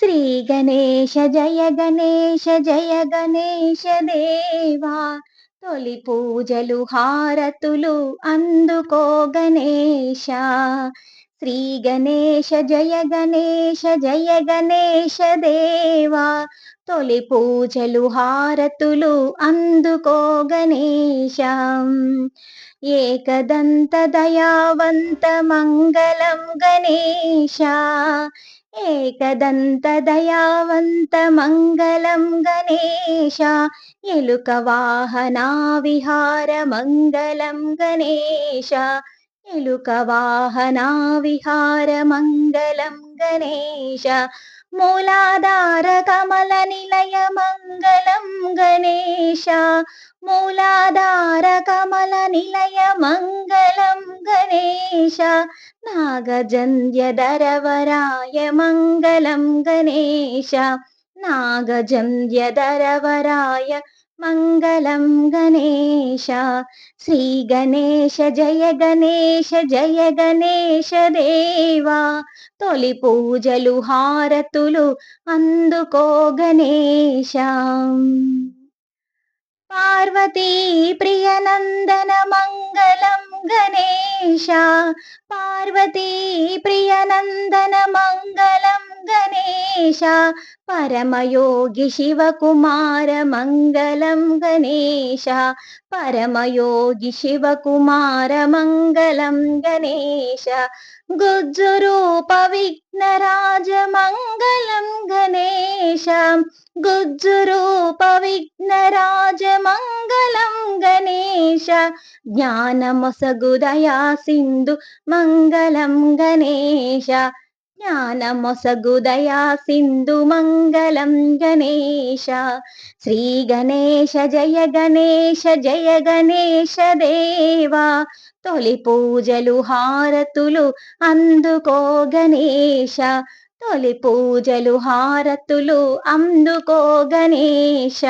శ్రీ గణేశ జయ గణేశ జయ గణేశ దేవా. తొలి పూజలు హారతులు అందుకో గణేశ. శ్రీ గణేశ జయ గణేశ జయ గణేశ దేవా. తొలి పూజలు హారతులు అందుకో గణేశం. ఏకదంత దయావంత మంగళం గణేశ. ఏకదంత దయావంత మంగళం గణేశ ఎలుక వాహనా విహార మంగళం గణేశ ఎలుక వాహనా విహార మంగళం గణేశ మూలాధార కమల నిలయ మంగళం గణేశ మూలాధార కమల నిలయ మంగళం గణేశ నాగజంధ్యధరవరాయ మంగళం గణేశ. నాగజంధ్యధరవరాయ మంగళం గణేశ. శ్రీ గణేశ జయ గణేశ జయ గణేశ దేవా. తొలి పూజలు హారతులు అందుకో గణేశ. పార్వతీ ప్రియనందన మంగళం గణేశ పార్వతీ ప్రియనందన మంగళం గణేశ పరమయోగి శివకుమార మంగళం గణేశ పరమయోగి శివకుమార మంగళం గణేశ గుజ్జురూప విఘ్నరాజ మంగళం గణేశ గుజ్జురూప విఘ్నరాజ మంగళం గణేశ జ్ఞానమొసగుదయా సింధు మంగళం గణేశ. జ్ఞానమొసగుదయా సింధు మంగళం గణేశ. శ్రీ గణేశ జయ గణేశ జయ గణేశ దేవా. తొలి పూజలు హారతులు అందుకో గణేశ. తొలి పూజలు హారతులు అందుకో గణేశ.